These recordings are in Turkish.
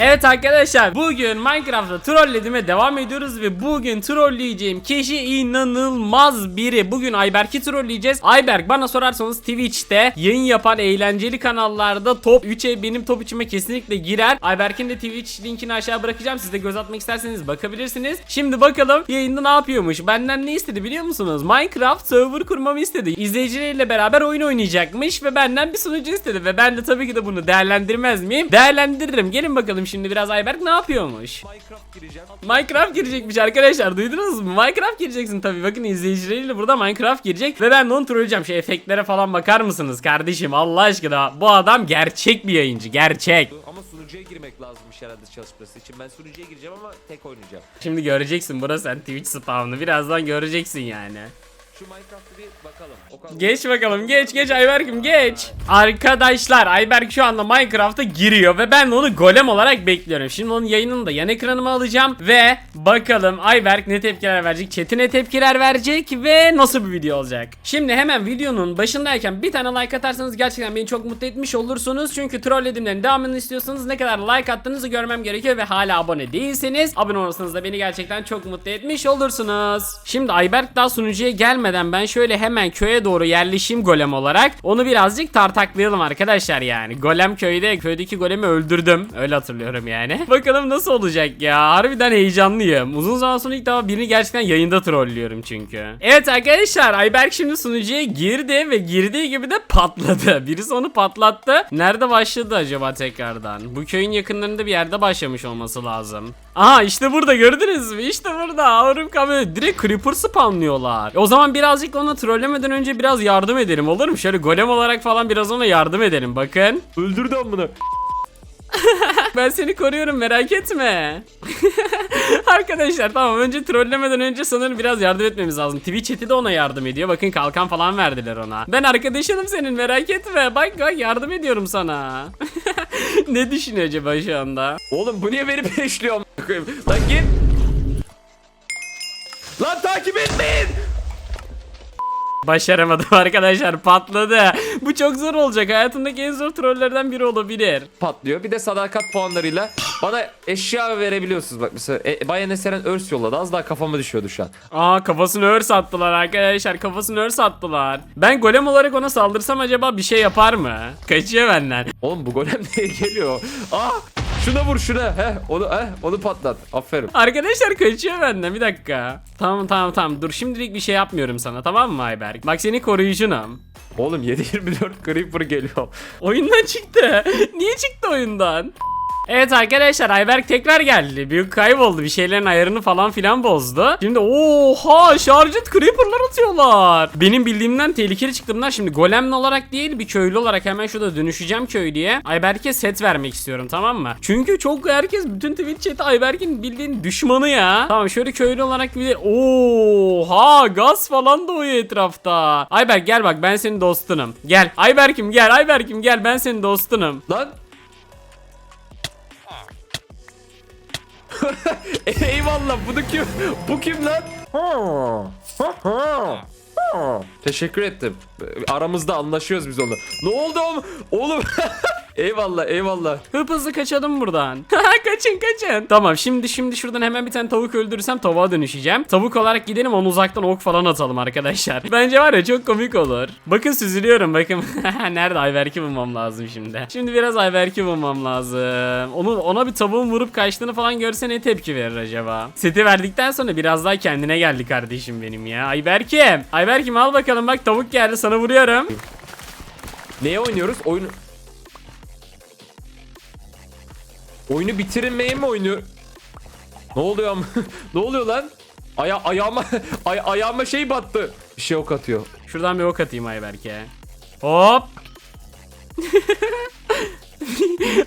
Evet arkadaşlar bugün Minecraft'ta trollediğime devam ediyoruz ve bugün trolleyeceğim kişi inanılmaz biri. Bugün Ayberk'i trolleyeceğiz. Ayberk bana sorarsanız Twitch'te yayın yapan eğlenceli kanallarda top 3'e benim top 3'üme kesinlikle girer. Ayberk'in de Twitch linkini aşağı bırakacağım. Siz de göz atmak isterseniz bakabilirsiniz. Şimdi bakalım yayında ne yapıyormuş. Benden ne istedi biliyor musunuz? Minecraft server kurmamı istedi. İzleyicileriyle beraber oyun oynayacakmış ve benden bir sunucu istedi ve ben de tabii ki de bunu değerlendirmez miyim? Değerlendiririm. Gelin bakalım şimdi biraz Ayberk ne yapıyormuş? Minecraft gireceğim. Minecraft girecekmiş arkadaşlar duydunuz mu? Minecraft gireceksin tabii bakın izleyicileriyle burada Minecraft girecek ve ben de onu trolleyeceğim. Şu efektlere falan bakar mısınız kardeşim Allah aşkına bu adam gerçek bir yayıncı gerçek. Ama sunucuya girmek lazımmış herhalde çalışması için. Ben sunucuya gireceğim ama tek oynayacağım. Şimdi göreceksin burası sen Twitch spawn'ı birazdan göreceksin yani. Şu Minecraft'a bir bakalım. O kadar. Geç bakalım geç geç Ayberk'im geç. Arkadaşlar Ayberk şu anda Minecraft'a giriyor ve ben onu golem olarak bekliyorum. Şimdi onun yayınını da yan ekranıma alacağım ve bakalım Ayberk ne tepkiler verecek, chat'e ne tepkiler verecek ve nasıl bir video olacak. Şimdi hemen videonun başındayken bir tane like atarsanız gerçekten beni çok mutlu etmiş olursunuz. Çünkü trollediğimlerin devamını istiyorsanız ne kadar like attığınızı görmem gerekiyor ve hala abone değilseniz abone olursanız da beni gerçekten çok mutlu etmiş olursunuz. Şimdi Ayberk daha sunucuya gelmeden ben şöyle hemen köye doğru yerleşeyim golem olarak. Onu birazcık tartaklayalım arkadaşlar yani. Golem köyde köydeki golemi öldürdüm. Öyle hatırlıyorum yani. Bakalım nasıl olacak ya. Harbiden heyecanlıyım. Uzun zaman sonra ilk defa birini gerçekten yayında trollüyorum çünkü. Evet arkadaşlar Ayberk şimdi sunucuya girdi ve girdiği gibi de patladı. Birisi onu patlattı. Nerede başladı acaba tekrardan? Bu köyün yakınlarında bir yerde başlamış olması lazım. Aha işte burada gördünüz mü? İşte burada. Avrum kamera direkt creeper spawnlıyorlar. O zaman birazcık ona trollemeden önce biraz yardım edelim olur mu? Şöyle golem olarak falan biraz ona yardım edelim bakın. Öldürdü amına. Ben seni koruyorum merak etme. Arkadaşlar tamam önce trollemeden önce sanırım biraz yardım etmemiz lazım. Twitch chat'i de ona yardım ediyor. Bakın kalkan falan verdiler ona. Ben arkadaşınım senin merak etme. Bak bak yardım ediyorum sana. ne düşünüyor acaba şu anda? Oğlum bu niye beni peşliyor? Lan git. Lan takip etmeyin. Başaramadım arkadaşlar patladı. Bu çok zor olacak. Hayatımdaki en zor trollerden biri olabilir. Patlıyor. Bir de sadakat puanlarıyla bana eşya verebiliyorsunuz. Bak mesela e, Bayan Eseren örs yolladı. Az daha kafama düşüyordu şu an. Aa kafasını örs attılar arkadaşlar. Kafasını örs attılar. Ben golem olarak ona saldırsam acaba bir şey yapar mı? Kaçıyor benden. Oğlum bu golem neye geliyor? Aa! Şuna vur şuna. Heh, onu heh, onu patlat. Aferin. Arkadaşlar kaçıyor benden bir dakika. Tamam tamam tamam dur şimdilik bir şey yapmıyorum sana tamam mı Ayberk? Bak seni koruyucunum. Oğlum 724 Creeper geliyor. Oyundan çıktı. Niye çıktı oyundan? Evet arkadaşlar Ayberk tekrar geldi. Büyük kayboldu. Bir şeylerin ayarını falan filan bozdu. Şimdi oha şarjit creeper'lar atıyorlar. Benim bildiğimden tehlikeli çıktı bunlar. Şimdi golemli olarak değil bir köylü olarak hemen şurada dönüşeceğim köylüye. Ayberk'e set vermek istiyorum tamam mı? Çünkü çok herkes bütün Twitch chat'i Ayberk'in bildiğin düşmanı ya. Tamam şöyle köylü olarak bir oha gaz falan da uyuyor etrafta. Ayberk gel bak ben senin dostunum. Gel. Ayberk'im gel. Ayberk'im gel ben senin dostunum. Lan. Eyvallah bunu kim? Bu kim lan? Teşekkür ettim. Aramızda anlaşıyoruz biz onunla. Ne oldu oğlum? Oğlum. eyvallah eyvallah. Hıp hızlı kaçalım buradan. kaçın kaçın. Tamam şimdi şimdi şuradan hemen bir tane tavuk öldürürsem tavuğa dönüşeceğim. Tavuk olarak gidelim onu uzaktan ok falan atalım arkadaşlar. Bence var ya çok komik olur. Bakın süzülüyorum bakın. Nerede Ayberk'i bulmam lazım şimdi. Şimdi biraz Ayberk'i bulmam lazım. Onu ona bir tavuğun vurup kaçtığını falan görse ne tepki verir acaba? Seti verdikten sonra biraz daha kendine geldi kardeşim benim ya. Ayberk'im. Ayberk'im al bakalım bak tavuk geldi sana vuruyorum. Neye oynuyoruz? Oyunu... Oyunu bitirmeye mi oynuyor? Ne oluyor ama? ne oluyor lan? Aya ayağıma ay ayağıma şey battı. Bir şey ok atıyor. Şuradan bir ok atayım Ayberk'e. Hop.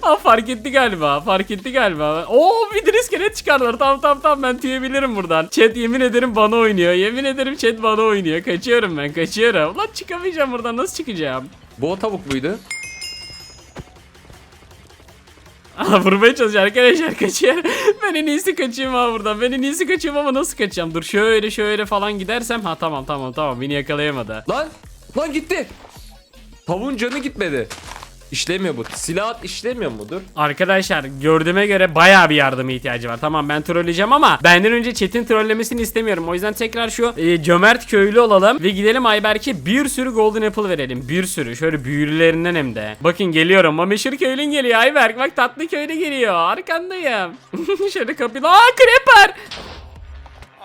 Aa fark etti galiba. Fark etti galiba. Oo bir de iskelet çıkardılar. Tamam tamam tamam ben tüyebilirim buradan. Chat yemin ederim bana oynuyor. Yemin ederim chat bana oynuyor. Kaçıyorum ben kaçıyorum. Ulan çıkamayacağım buradan. Nasıl çıkacağım? Bu o tavuk muydu? Aa vurmaya çalışıyor arkadaşlar kaçıyor. Ben en iyisi kaçayım ha buradan. Ben en iyisi kaçayım ama nasıl kaçacağım? Dur şöyle şöyle falan gidersem. Ha tamam tamam tamam beni yakalayamadı. Lan! Lan gitti. Tavuğun canı gitmedi. İşlemiyor bu. Silah işlemiyor mudur? Arkadaşlar gördüğüme göre bayağı bir yardıma ihtiyacı var. Tamam ben trolleyeceğim ama benden önce chat'in trollemesini istemiyorum. O yüzden tekrar şu e, cömert köylü olalım ve gidelim Ayberk'e bir sürü golden apple verelim. Bir sürü. Şöyle büyülülerinden hem de. Bakın geliyorum. Meşhur köylün geliyor Ayberk. Bak tatlı köylü geliyor. Arkandayım. Şöyle kapıyı. Aa creeper.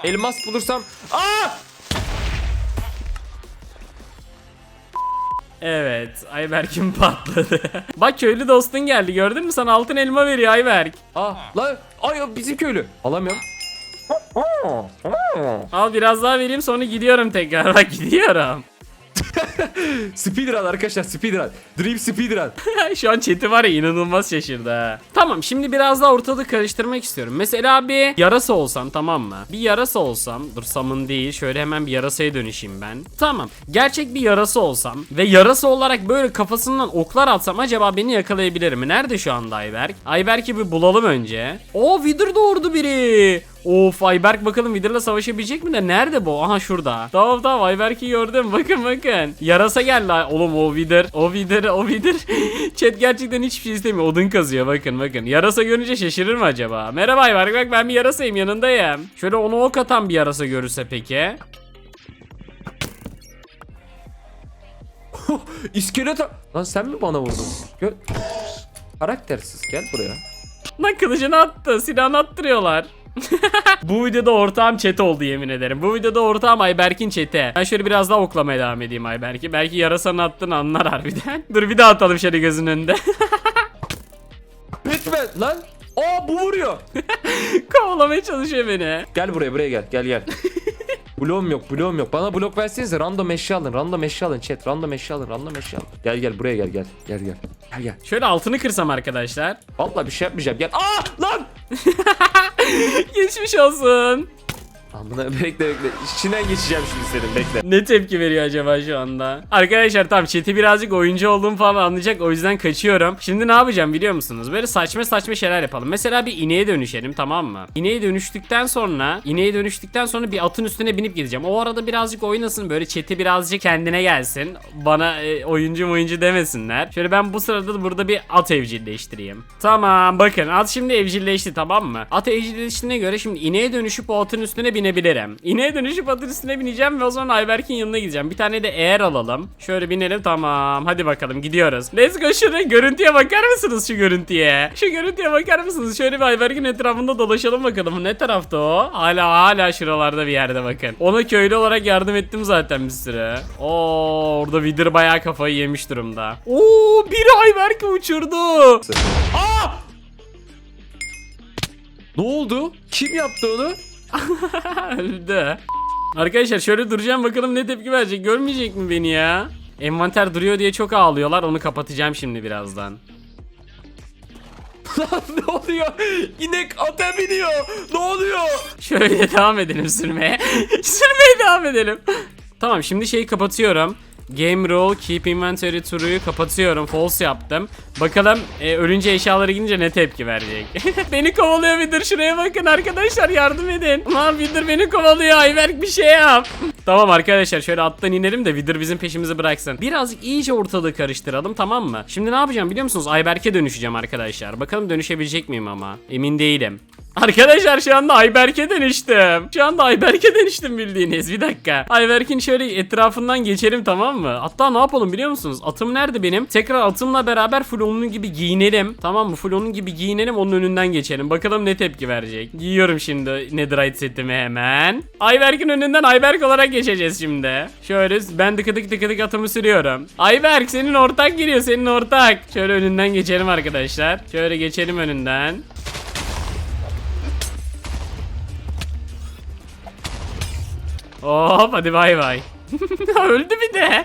Elmas bulursam... Aa! Evet, Ayberk'in patladı. Bak köylü dostun geldi. Gördün mü? Sana altın elma veriyor Ayberk. Aa! Lan! Ay o bizim köylü. Alamıyorum. Al biraz daha vereyim sonra gidiyorum tekrar. Bak gidiyorum. Speedrun arkadaşlar speedrun. Dream speedrun. Şu an chat'i var ya inanılmaz şaşırdı ha. Tamam şimdi biraz daha ortalığı karıştırmak istiyorum. Mesela bir yarasa olsam tamam mı? Bir yarasa olsam dur samın değil şöyle hemen bir yarasaya dönüşeyim ben. Tamam gerçek bir yarasa olsam ve yarasa olarak böyle kafasından oklar atsam acaba beni yakalayabilir mi? Nerede şu anda Ayberk? Ayberk'i bir bulalım önce. O Wither doğurdu biri. Of Ayberk bakalım Wither'la savaşabilecek mi de nerede bu? Aha şurada. Tamam tamam Ayberk'i gördüm bakın bakın. Yarasa geldi ay- oğlum o Wither o Wither o Wither. Chat gerçekten hiçbir şey istemiyor odun kazıyor bakın bakın. Yarasa görünce şaşırır mı acaba? Merhaba Ayberk bak ben bir yarasayım yanındayım. Şöyle onu ok atan bir yarasa görürse peki. İskelet... Lan sen mi bana vurdun? Gö Karaktersiz gel buraya. Lan kılıcını attı silahını attırıyorlar. Bu videoda ortağım chat oldu yemin ederim. Bu videoda ortağım Ayberk'in chat'e. Ben şöyle biraz daha oklamaya devam edeyim Ayberk'i. Belki yarasanı attığını anlar harbiden. Dur bir daha atalım şöyle gözünün önünde. Bitme lan. Aa bu vuruyor. Kovalamaya çalışıyor beni. Gel buraya buraya gel gel gel. Bloğum yok bloğum yok. Bana blok versenize random eşya alın. Random eşya alın chat. Random eşya alın. Random eşya alın. Gel gel buraya gel gel. Gel gel. Gel gel. Şöyle altını kırsam arkadaşlar. Vallahi bir şey yapmayacağım. Gel. Aa lan. Geçmiş olsun. Amına bekle bekle. İçinden geçeceğim şimdi senin bekle. Ne tepki veriyor acaba şu anda? Arkadaşlar tamam chat'i birazcık oyuncu olduğumu falan anlayacak o yüzden kaçıyorum. Şimdi ne yapacağım biliyor musunuz? Böyle saçma saçma şeyler yapalım. Mesela bir ineğe dönüşelim tamam mı? İneğe dönüştükten sonra ineğe dönüştükten sonra bir atın üstüne binip gideceğim. O arada birazcık oynasın böyle chat'i birazcık kendine gelsin. Bana e, oyuncu oyuncu demesinler. Şöyle ben bu sırada da burada bir at evcilleştireyim. Tamam bakın at şimdi evcilleşti tamam mı? At evcilleştiğine göre şimdi ineğe dönüşüp o atın üstüne binebilirim. İneğe dönüşüp atın üstüne bineceğim ve o zaman Ayberk'in yanına gideceğim. Bir tane de eğer alalım. Şöyle binelim tamam. Hadi bakalım gidiyoruz. Let's go şuraya. Görüntüye bakar mısınız şu görüntüye? Şu görüntüye bakar mısınız? Şöyle bir Ayberk'in etrafında dolaşalım bakalım. Ne tarafta o? Hala hala şuralarda bir yerde bakın. Ona köylü olarak yardım ettim zaten bir süre. Oo orada Wither bayağı kafayı yemiş durumda. Oo biri Ayberk'i uçurdu. Aa! Ne oldu? Kim yaptı onu? Öldü. Arkadaşlar şöyle duracağım bakalım ne tepki verecek. Görmeyecek mi beni ya? Envanter duruyor diye çok ağlıyorlar. Onu kapatacağım şimdi birazdan. Lan ne oluyor? İnek ata biniyor. Ne oluyor? Şöyle devam edelim sürmeye. Sürmeye devam edelim. Tamam şimdi şeyi kapatıyorum. Game rule keep inventory turu'yu kapatıyorum. False yaptım. Bakalım e, ölünce eşyaları gidince ne tepki verecek. beni kovalıyor Wither. Şuraya bakın arkadaşlar yardım edin. Lan Wither beni kovalıyor. Ayberk bir şey yap. Tamam arkadaşlar şöyle attan inelim de Wither bizim peşimizi bıraksın. Birazcık iyice ortalığı karıştıralım tamam mı? Şimdi ne yapacağım biliyor musunuz? Ayberk'e dönüşeceğim arkadaşlar. Bakalım dönüşebilecek miyim ama. Emin değilim. Arkadaşlar şu anda Ayberk'e dönüştüm. Şu anda Ayberk'e dönüştüm bildiğiniz. Bir dakika. Ayberk'in şöyle etrafından geçelim tamam mı? Hatta ne yapalım biliyor musunuz? Atım nerede benim? Tekrar atımla beraber full gibi giyinelim. Tamam mı? Full gibi giyinelim onun önünden geçelim. Bakalım ne tepki verecek. Giyiyorum şimdi Netherite setimi hemen. Ayberk'in önünden Ayberk olarak geçeceğiz şimdi. Şöyle ben tıkıdık tıkıdık atımı sürüyorum. Ayberk senin ortak geliyor senin ortak. Şöyle önünden geçelim arkadaşlar. Şöyle geçelim önünden. Hop hadi bay bay. Öldü bir de.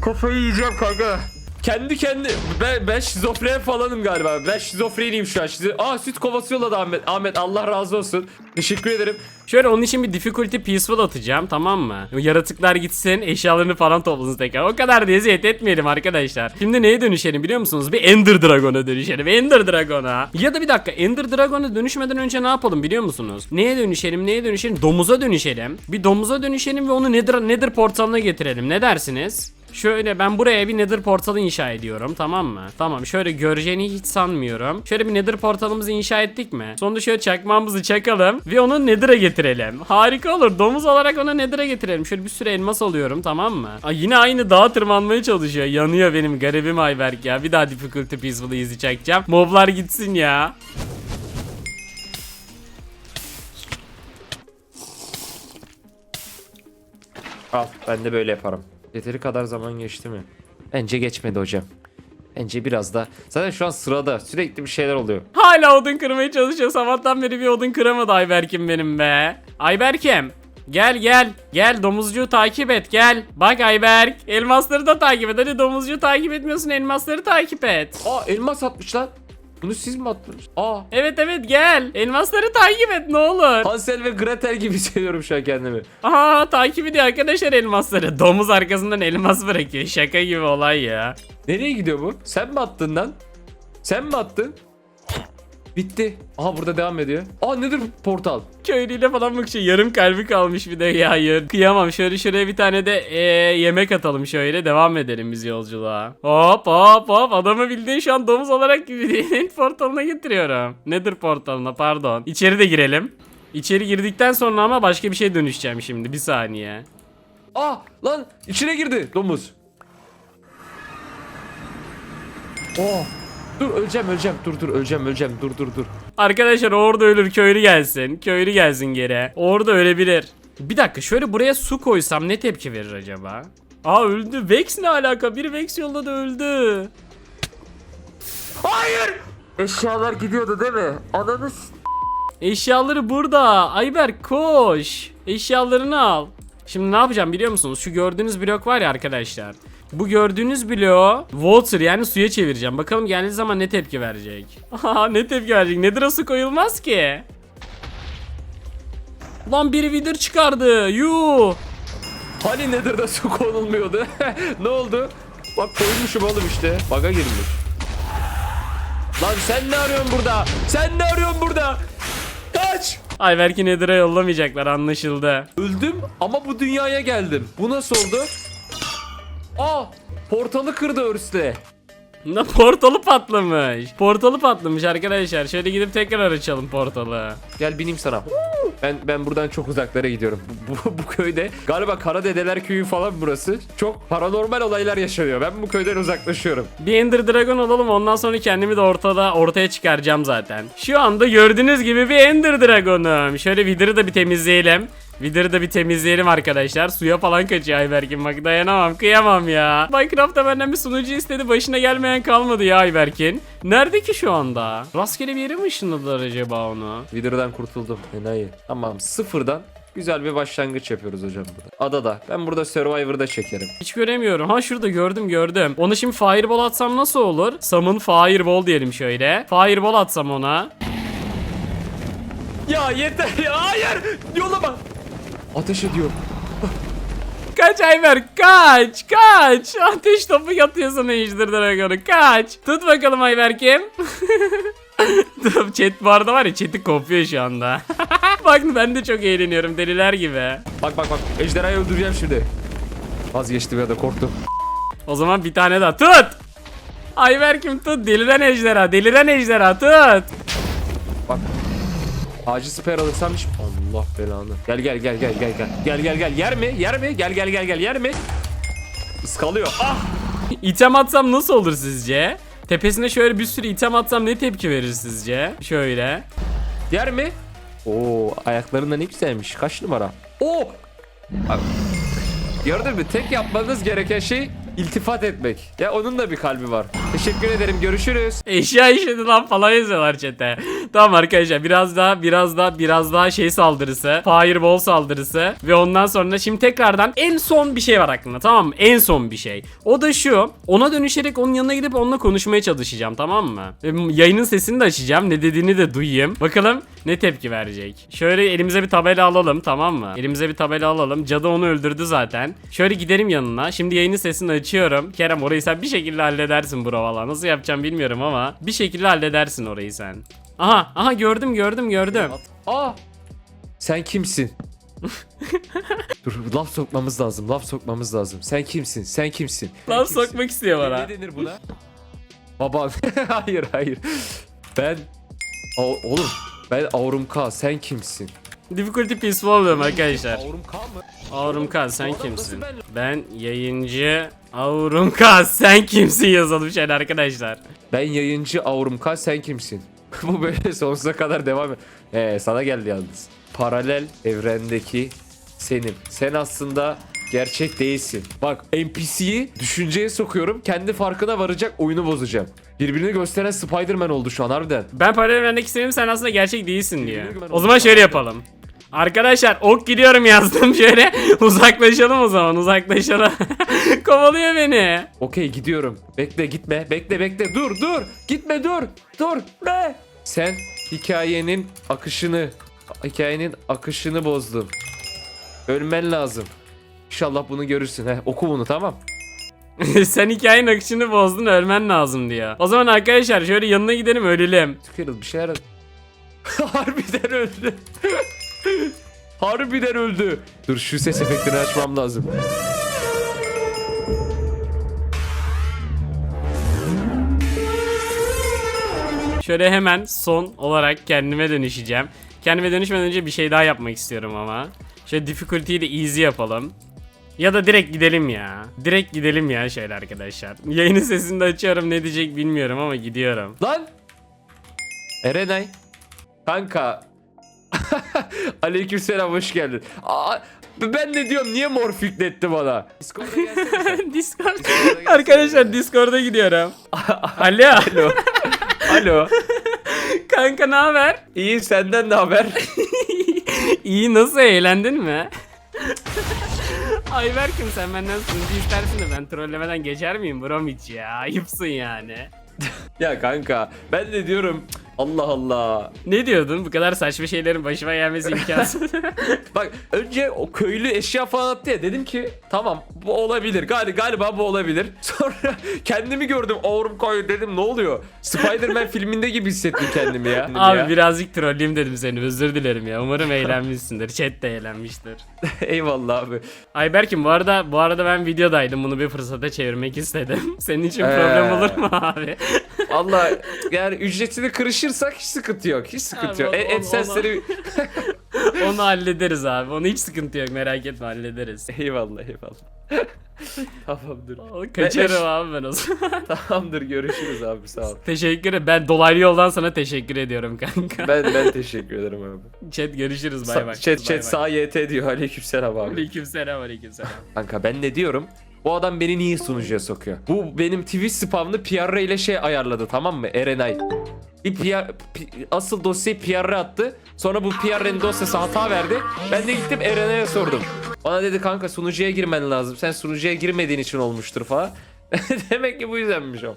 Kafayı yiyeceğim kanka. Kendi kendi ben, ben şizofren falanım galiba. Ben şizofreniyim şu an. Şizo- Aa süt kovası yolladı Ahmet. Ahmet Allah razı olsun. Teşekkür ederim. Şöyle onun için bir difficulty peaceful atacağım tamam mı? Yaratıklar gitsin eşyalarını falan toplasın tekrar. O kadar da eziyet etmeyelim arkadaşlar. Şimdi neye dönüşelim biliyor musunuz? Bir Ender Dragon'a dönüşelim. Ender Dragon'a. Ya da bir dakika Ender Dragon'a dönüşmeden önce ne yapalım biliyor musunuz? Neye dönüşelim neye dönüşelim? Domuza dönüşelim. Bir domuza dönüşelim ve onu Nether, Nether portalına getirelim. Ne dersiniz? Şöyle ben buraya bir nether portalı inşa ediyorum tamam mı? Tamam şöyle göreceğini hiç sanmıyorum. Şöyle bir nether portalımızı inşa ettik mi? Sonra şöyle çakmağımızı çakalım ve onu nether'a getirelim. Harika olur. Domuz olarak onu nether'a getirelim. Şöyle bir sürü elmas alıyorum tamam mı? Ay yine aynı dağa tırmanmaya çalışıyor. Yanıyor benim garibim Ayberk ya. Bir daha difficulty peaceful'ı izi çekeceğim. Moblar gitsin ya. Al ben de böyle yaparım. Yeteri kadar zaman geçti mi? Bence geçmedi hocam. Bence biraz da. Zaten şu an sırada sürekli bir şeyler oluyor. Hala odun kırmaya çalışıyor. Sabahtan beri bir odun kıramadı Ayberk'im benim be. Ayberk'im. Gel gel. Gel domuzcuğu takip et gel. Bak Ayberk. Elmasları da takip et. Hadi domuzcuğu takip etmiyorsun. Elmasları takip et. Aa elmas atmış lan. Bunu siz mi attınız? Aa. Evet evet gel. Elmasları takip et ne olur. Hansel ve Gretel gibi hissediyorum şu an kendimi. Aha takip ediyor arkadaşlar elmasları. Domuz arkasından elmas bırakıyor. Şaka gibi olay ya. Nereye gidiyor bu? Sen mi attın lan? Sen mi attın? Bitti. Aha burada devam ediyor. Aa nedir bu portal? Köylüyle falan bak şey yarım kalbi kalmış bir de ya yar- Kıyamam şöyle şuraya bir tane de eee, yemek atalım şöyle devam edelim biz yolculuğa. Hop hop hop adamı bildiğin şu an domuz olarak bildiğin portalına getiriyorum. Nedir portalına pardon. İçeri de girelim. İçeri girdikten sonra ama başka bir şey dönüşeceğim şimdi bir saniye. Aa lan içine girdi domuz. Oo. Dur öleceğim öleceğim. Dur dur öleceğim öleceğim. Dur dur dur. Arkadaşlar orada ölür köylü gelsin. Köylü gelsin geri. Orada ölebilir. Bir dakika şöyle buraya su koysam ne tepki verir acaba? Aa öldü. Vex ne alaka? Biri Vex yolladı öldü. Hayır. Eşyalar gidiyordu değil mi? Ananız. Eşyaları burada. Ayber koş. Eşyalarını al. Şimdi ne yapacağım biliyor musunuz? Şu gördüğünüz blok var ya arkadaşlar. Bu gördüğünüz bloğu water yani suya çevireceğim. Bakalım geldiği zaman ne tepki verecek. Aha ne tepki verecek? Nedir su koyulmaz ki? Lan biri vidir çıkardı. Yuh. Hani nedir de su konulmuyordu? ne oldu? Bak koymuşum oğlum işte. Baga girmiş. Lan sen ne arıyorsun burada? Sen ne arıyorsun burada? Kaç! Ayberk'i Nether'a yollamayacaklar anlaşıldı. Öldüm ama bu dünyaya geldim. Bu nasıl oldu? Aa! Portalı kırdı Örsle. Ne portalı patlamış. Portalı patlamış arkadaşlar. Şöyle gidip tekrar açalım portalı. Gel bineyim sana. Ben ben buradan çok uzaklara gidiyorum. Bu, bu, bu köyde galiba Kara Dedeler köyü falan burası. Çok paranormal olaylar yaşanıyor. Ben bu köyden uzaklaşıyorum. Bir Ender Dragon olalım ondan sonra kendimi de ortada ortaya çıkaracağım zaten. Şu anda gördüğünüz gibi bir Ender Dragon'um. Şöyle Wither'ı da bir temizleyelim. Wither'ı da bir temizleyelim arkadaşlar. Suya falan kaçıyor Ayberk'in bak dayanamam kıyamam ya. Minecraft'ta benden bir sunucu istedi başına gelmeyen kalmadı ya Ayberk'in. Nerede ki şu anda? Rastgele bir yere mi ışınladılar acaba onu? Wither'dan kurtuldum. Enayi. Tamam sıfırdan güzel bir başlangıç yapıyoruz hocam burada. Adada. Ben burada Survivor'da çekerim. Hiç göremiyorum. Ha şurada gördüm gördüm. Ona şimdi fireball atsam nasıl olur? Summon fireball diyelim şöyle. Fireball atsam ona. Ya yeter ya hayır yollama. Ateş ediyor. Kaç Ayber kaç kaç. Ateş topu yatıyor sana Ejder Dragon'u kaç. Tut bakalım Ayberk'im. Chat bu arada var ya chat'i kopuyor şu anda. Bak ben de çok eğleniyorum deliler gibi. Bak bak bak ejderhayı öldüreceğim şimdi. Vazgeçtim ya da korktum. O zaman bir tane daha tut. Ayberk'im tut deliren ejderha deliren ejderha tut. Bak. Ağacı süper alırsam hiç... Allah belanı. Gel gel gel gel gel gel. Gel gel gel. Yer mi? Yer mi? Gel gel gel gel. Yer mi? Iskalıyor. Ah! İtem atsam nasıl olur sizce? Tepesine şöyle bir sürü item atsam ne tepki verir sizce? Şöyle. Yer mi? Oo, ayakların da ne güzelmiş. Kaç numara? Oo! Bak. Gördün mü? Tek yapmanız gereken şey iltifat etmek. Ya onun da bir kalbi var. Teşekkür ederim. Görüşürüz. Eşya işledi lan falan yazıyorlar chat'e. Tamam arkadaşlar biraz daha biraz daha biraz daha şey saldırısı. Fireball saldırısı. Ve ondan sonra şimdi tekrardan en son bir şey var aklımda tamam mı? En son bir şey. O da şu. Ona dönüşerek onun yanına gidip onunla konuşmaya çalışacağım tamam mı? Ve yayının sesini de açacağım. Ne dediğini de duyayım. Bakalım ne tepki verecek. Şöyle elimize bir tabela alalım tamam mı? Elimize bir tabela alalım. Cadı onu öldürdü zaten. Şöyle giderim yanına. Şimdi yayının sesini açıyorum. Kerem orayı sen bir şekilde halledersin bro valla. Nasıl yapacağım bilmiyorum ama bir şekilde halledersin orayı sen. Aha aha gördüm gördüm gördüm. Aa! Sen kimsin? Dur laf sokmamız lazım. Laf sokmamız lazım. Sen kimsin? Sen kimsin? Sen Laf kimsin? sokmak istiyor bana. Ne denir buna? Baba hayır hayır. Ben O- oğlum ben Aurum K sen kimsin? Difficulty peaceful oluyorum arkadaşlar. Aurum K mı? Aurum K sen kimsin? Ben yayıncı Aurum K sen kimsin yazalım şöyle arkadaşlar. Ben yayıncı Aurum K sen kimsin? Bu böyle sonsuza kadar devam et. Ee, sana geldi yalnız. Paralel evrendeki senim. Sen aslında gerçek değilsin. Bak NPC'yi düşünceye sokuyorum. Kendi farkına varacak oyunu bozacağım. Birbirini gösteren Spider-Man oldu şu an harbiden. Ben paralel evrendeki senin sen aslında gerçek değilsin diye. O zaman şöyle yapalım. Arkadaşlar ok gidiyorum yazdım şöyle. Uzaklaşalım o zaman uzaklaşalım. Kovalıyor beni. Okey gidiyorum. Bekle gitme. Bekle bekle. Dur dur. Gitme dur. Dur. Ne? Sen hikayenin akışını hikayenin akışını bozdun. Ölmen lazım. İnşallah bunu görürsün. Heh, oku bunu tamam. Sen hikayenin akışını bozdun ölmen lazım diyor. O zaman arkadaşlar şöyle yanına gidelim ölelim. Tıkırıl bir şeyler. Harbiden öldü. Harbiden öldü. Dur şu ses efektini açmam lazım. Şöyle hemen son olarak kendime dönüşeceğim. Kendime dönüşmeden önce bir şey daha yapmak istiyorum ama. Şöyle difficulty'yi de easy yapalım. Ya da direkt gidelim ya. Direkt gidelim ya şöyle arkadaşlar. Yayının sesini de açıyorum ne diyecek bilmiyorum ama gidiyorum. Lan! Erenay. Kanka. Aleykümselam hoş geldin. Aa, ben de diyorum niye morf yükletti bana? Discord'a gelsene sen. Discord. arkadaşlar Discord'a gidiyorum. Alo. Alo. Alo. Kanka ne haber? İyi senden ne haber? İyi nasıl eğlendin mi? Ayberk'im sen benden sunucu istersin de ben trollemeden geçer miyim hiç ya? Ayıpsın yani. ya kanka ben de diyorum Allah Allah. Ne diyordun? Bu kadar saçma şeylerin başıma gelmesi imkansız. Bak önce o köylü eşya falan attı ya dedim ki tamam bu olabilir Gal galiba bu olabilir. Sonra kendimi gördüm Aurum koy dedim ne oluyor? Spider-Man filminde gibi hissettim kendimi ya. Abi Ya. birazcık trolleyim dedim seni özür dilerim ya. Umarım eğlenmişsindir. Chat de eğlenmiştir. Eyvallah abi. Ayberk'im bu arada bu arada ben videodaydım. Bunu bir fırsata çevirmek istedim. Senin için Ee. problem olur mu abi? Allah yani ücretini kırışırsak hiç sıkıntı yok. Hiç sıkıntı Abi, yok. o- En, o- en sensleri... Onu hallederiz abi. Onu hiç sıkıntı yok merak etme hallederiz. eyvallah eyvallah. Tamamdır. Kaçarım abi ben o zaman. Tamamdır görüşürüz abi sağ ol. Teşekkür ederim. Ben dolaylı yoldan sana teşekkür ediyorum kanka. Ben ben teşekkür ederim abi. Chat görüşürüz bay Sa- bay. chat Bay chat bay. sağ YT diyor aleykümselam abi. Aleykümselam aleykümselam. Kanka ben ne diyorum? Bu adam beni niye sunucuya sokuyor? Bu benim Twitch spamını PR ile şey ayarladı tamam mı? Erenay. Bir PR, asıl dosyayı PR'e attı. Sonra bu PR'ın dosyası hata verdi. Ben de gittim Erenay'a sordum. Bana dedi kanka sunucuya girmen lazım. Sen sunucuya girmediğin için olmuştur falan. Demek ki bu yüzdenmiş o.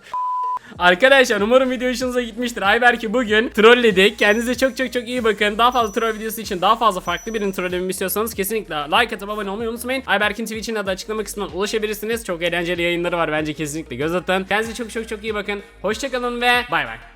Arkadaşlar umarım video hoşunuza gitmiştir. Ayberk'i bugün trolledik. Kendinize çok çok çok iyi bakın. Daha fazla troll videosu için daha fazla farklı birini trollememi istiyorsanız kesinlikle like atıp abone olmayı unutmayın. Ayberk'in Twitch'ine de açıklama kısmından ulaşabilirsiniz. Çok eğlenceli yayınları var bence kesinlikle göz atın. Kendinize çok çok çok iyi bakın. Hoşçakalın ve bay bay.